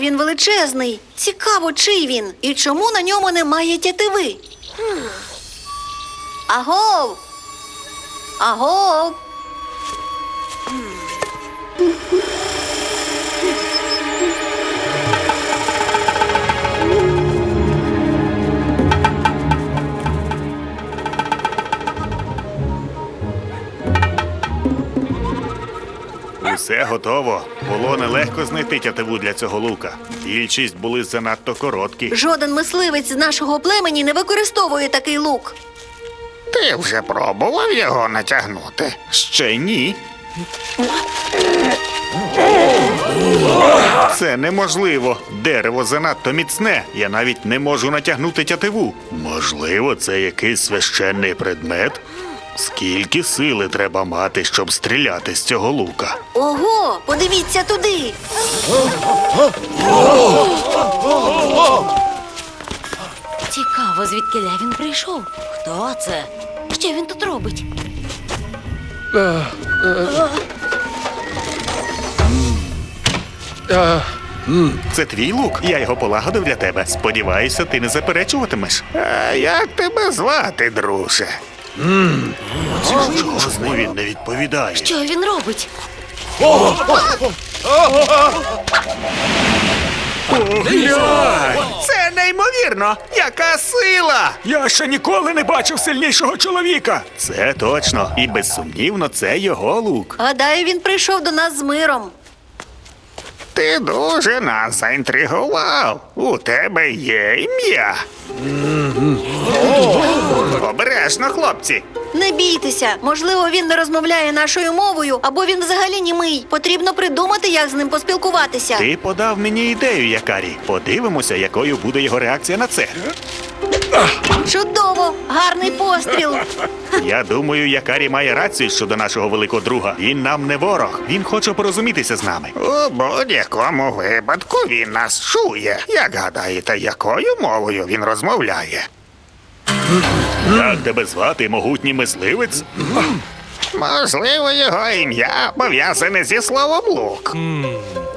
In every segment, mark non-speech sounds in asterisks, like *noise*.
Він величезний. Цікаво, чий він і чому на ньому немає тятиви. Агов. Агов. Усе готово. Було нелегко знайти тятиву для цього лука. Більшість були занадто короткі. Жоден мисливець з нашого племені не використовує такий лук. Ти вже пробував його натягнути? Ще ні. Це неможливо. Дерево занадто міцне. Я навіть не можу натягнути тятиву. Можливо, це якийсь священний предмет. Скільки сили треба мати, щоб стріляти з цього лука? Ого, подивіться туди. Цікаво, звідкиля він прийшов. Хто це? Що він тут робить? Це твій лук. Я його полагодив для тебе. Сподіваюся, ти не заперечуватимеш. А як тебе звати, друже? Чому він не відповідає? Що він робить? Це неймовірно! Яка сила! Я ще ніколи не бачив сильнішого чоловіка. Це точно. І безсумнівно, це його лук. Гадаю, він прийшов до нас з миром. Ти дуже нас заінтригував. У тебе є ім'я. Обережно, хлопці. Не бійтеся, можливо, він не розмовляє нашою мовою, або він взагалі німий. Потрібно придумати, як з ним поспілкуватися. Ти подав мені ідею, Якарі. Подивимося, якою буде його реакція на це. Чудово! Гарний постріл! Я думаю, Якарі має рацію щодо нашого великого друга. Він нам не ворог. Він хоче порозумітися з нами. У будь-якому випадку він нас чує. Як гадаєте, якою мовою він розмовляє? Як тебе звати, могутній мисливець? Можливо, його ім'я пов'язане зі словом лук.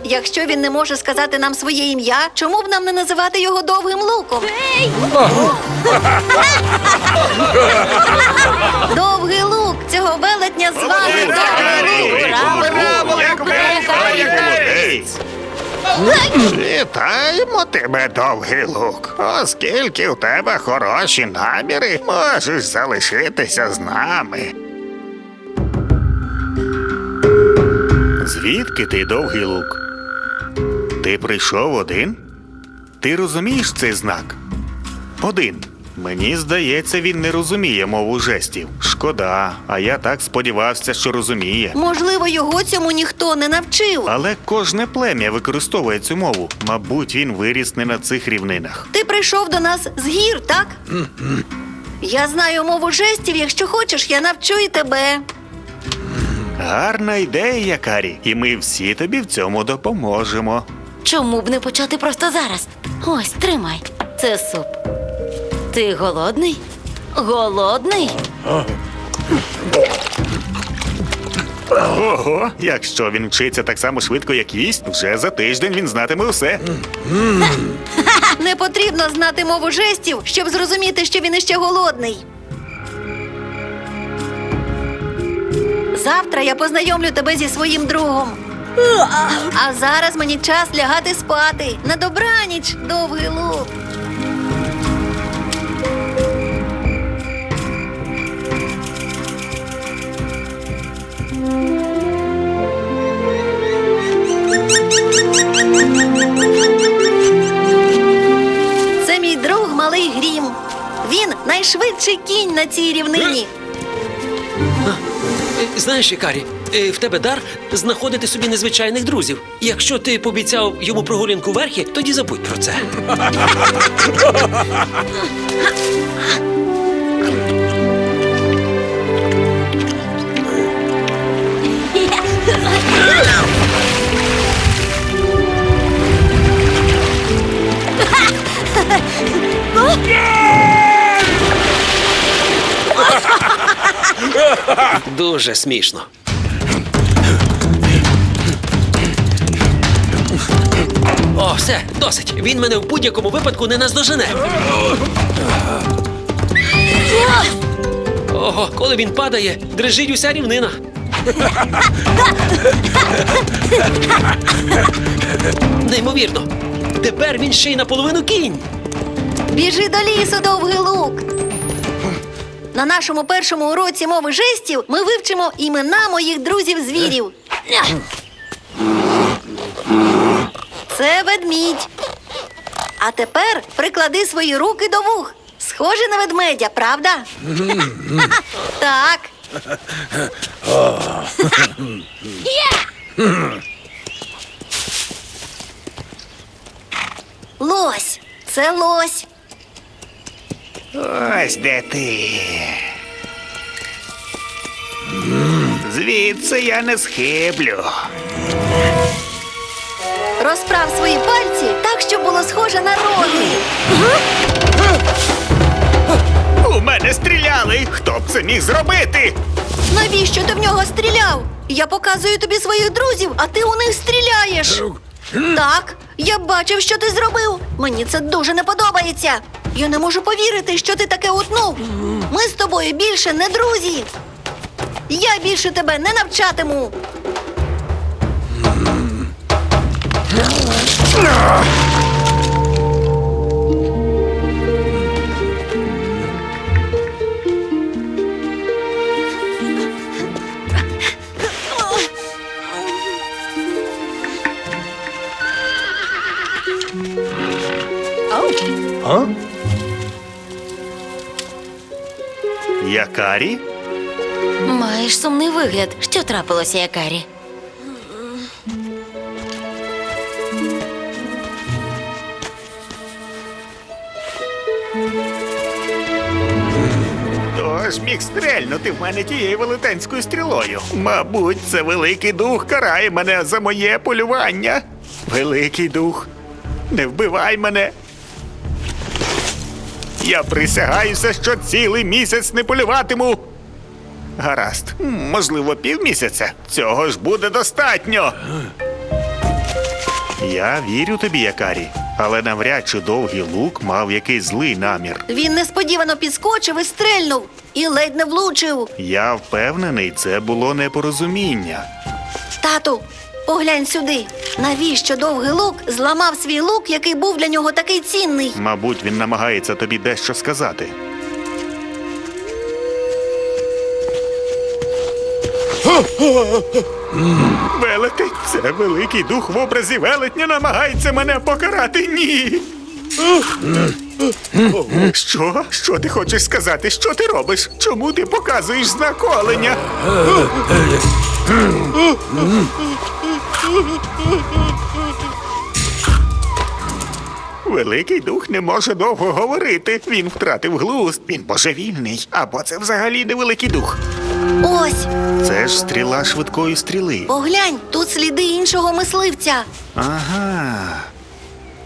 Якщо він не може сказати нам своє ім'я, чому б нам не називати його довгим луком? Довгий лук! Цього велетня звати Довгий лук! Браво! Як Якарі, молодець! Вітаємо тебе, довгий лук. Оскільки у тебе хороші наміри, можеш залишитися з нами. Звідки ти довгий лук? Ти прийшов один? Ти розумієш цей знак? Один. Мені здається, він не розуміє мову жестів. Шкода, а я так сподівався, що розуміє. Можливо, його цьому ніхто не навчив. Але кожне плем'я використовує цю мову. Мабуть, він виріс не на цих рівнинах. Ти прийшов до нас з гір, так? Я знаю мову жестів. Якщо хочеш, я навчу і тебе. Гарна ідея, Якарі, і ми всі тобі в цьому допоможемо. Чому б не почати просто зараз? Ось, тримай. Це суп. Ти голодний? Голодний? Ого, якщо він вчиться так само швидко, як їсть, вже за тиждень він знатиме усе. Не потрібно знати мову жестів, щоб зрозуміти, що він іще голодний. Завтра я познайомлю тебе зі своїм другом. А зараз мені час лягати спати. На добраніч, довгий лук. Це мій друг малий грім. Він найшвидший кінь на цій рівнині. Е, знаєш, Ікарі, е, в тебе дар знаходити собі незвичайних друзів. Якщо ти пообіцяв йому прогулянку верхи, тоді забудь про це. *laughs* Дуже смішно. О, все, досить. Він мене в будь-якому випадку не наздожене. Ого, коли він падає, дрижить уся рівнина. Неймовірно. Тепер він ще й наполовину кінь. Біжи до лісу, довгий лук. На нашому першому уроці мови жестів ми вивчимо імена моїх друзів-звірів. Це ведмідь. А тепер приклади свої руки до вух. Схоже на ведмедя, правда? Так. Лось. Це лось. Ось де ти. Звідси я не схиблю. Розправ свої пальці так, щоб було схоже на роги. У мене стріляли. Хто б це міг зробити? Навіщо ти в нього стріляв? Я показую тобі своїх друзів, а ти у них стріляєш. Так, я бачив, що ти зробив. Мені це дуже не подобається. Я не можу повірити, що ти таке утнув. Ми з тобою більше не друзі. Я більше тебе не навчатиму. Якарі? Маєш сумний вигляд. Що трапилося, Якарі? Хто ж міг стрельнути в мене тією велетенською стрілою? Мабуть, це великий дух карає мене за моє полювання. Великий дух, не вбивай мене. Я присягаюся, що цілий місяць не полюватиму. Гаразд, можливо, півмісяця. Цього ж буде достатньо. Я вірю тобі, Якарі, але навряд чи довгий лук мав якийсь злий намір. Він несподівано підскочив і стрельнув, і ледь не влучив. Я впевнений, це було непорозуміння. Тату, поглянь сюди. Навіщо довгий лук зламав свій лук, який був для нього такий цінний? Мабуть, він намагається тобі дещо сказати. Велетень, це великий дух в образі велетня намагається мене покарати. Ні. Що? Що ти хочеш сказати? Що ти робиш? Чому ти показуєш знак оленя? Великий дух не може довго говорити. Він втратив глузд. Він божевільний. Або це взагалі не великий дух. Ось, Це ж стріла швидкої стріли. поглянь, тут сліди іншого мисливця. Ага.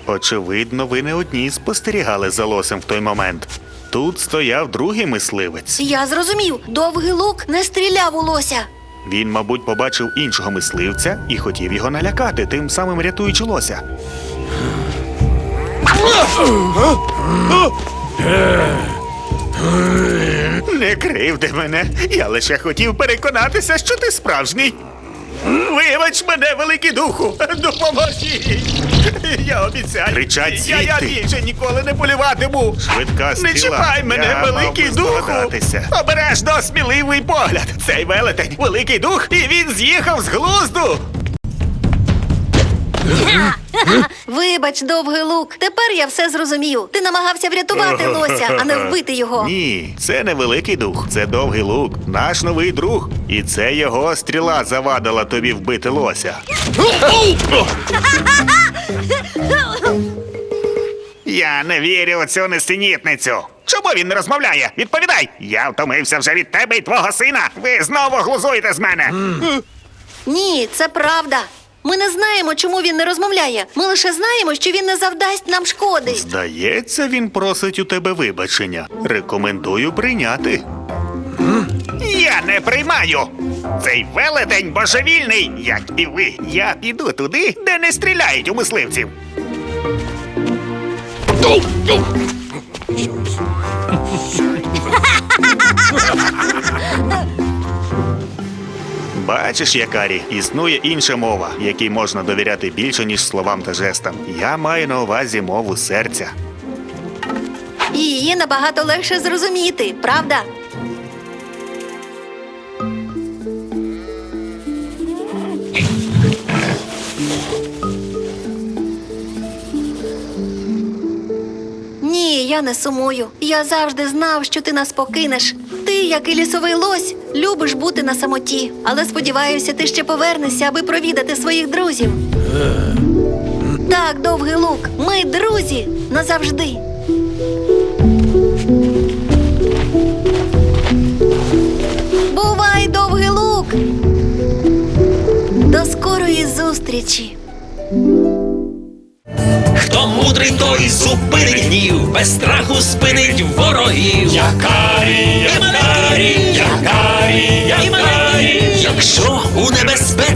Очевидно, ви не одні спостерігали за лосем в той момент. Тут стояв другий мисливець. Я зрозумів, довгий лук не стріляв у лося. Він, мабуть, побачив іншого мисливця і хотів його налякати, тим самим рятуючи лося. Не кривди мене. Я лише хотів переконатися, що ти справжній. Вибач мене, великий духу, допоможіть. Я обіцяю. Кричать я, я звідти. більше ніколи не полюватиму. Швидка стріла. Не чіпай мене, Я великий мав би духу. здогадатися. Обережно сміливий погляд. Цей велетень, великий дух, і він з'їхав з глузду. *laughs* Вибач, довгий лук. Тепер я все зрозумів. Ти намагався врятувати лося, а не *laughs* вбити його. Ні, це не великий дух, це довгий лук, наш новий друг. І це його стріла завадила тобі вбити лося. *laughs* Я не вірю у цю нестенітницю. Чому він не розмовляє? Відповідай! Я втомився вже від тебе і твого сина. Ви знову глузуєте з мене. Ні, це правда. Ми не знаємо, чому він не розмовляє. Ми лише знаємо, що він не завдасть нам шкоди. Здається, він просить у тебе вибачення. Рекомендую прийняти. Я не приймаю. Цей велетень божевільний, як і ви. Я піду туди, де не стріляють у мисливців. Бачиш, Якарі, існує інша мова, якій можна довіряти більше, ніж словам та жестам. Я маю на увазі мову серця. Її набагато легше зрозуміти, правда? Ні, я не сумую. Я завжди знав, що ти нас покинеш. Як і лісовий лось, любиш бути на самоті. Але сподіваюся, ти ще повернешся, аби провідати своїх друзів. Так, довгий лук, ми друзі назавжди. Бувай, довгий лук! До скорої зустрічі! Хто мудрий, той зупинить гнів, без страху спинить ворогів. Якарі, якарі, якарі, якарі. Якщо у небезпеці друг.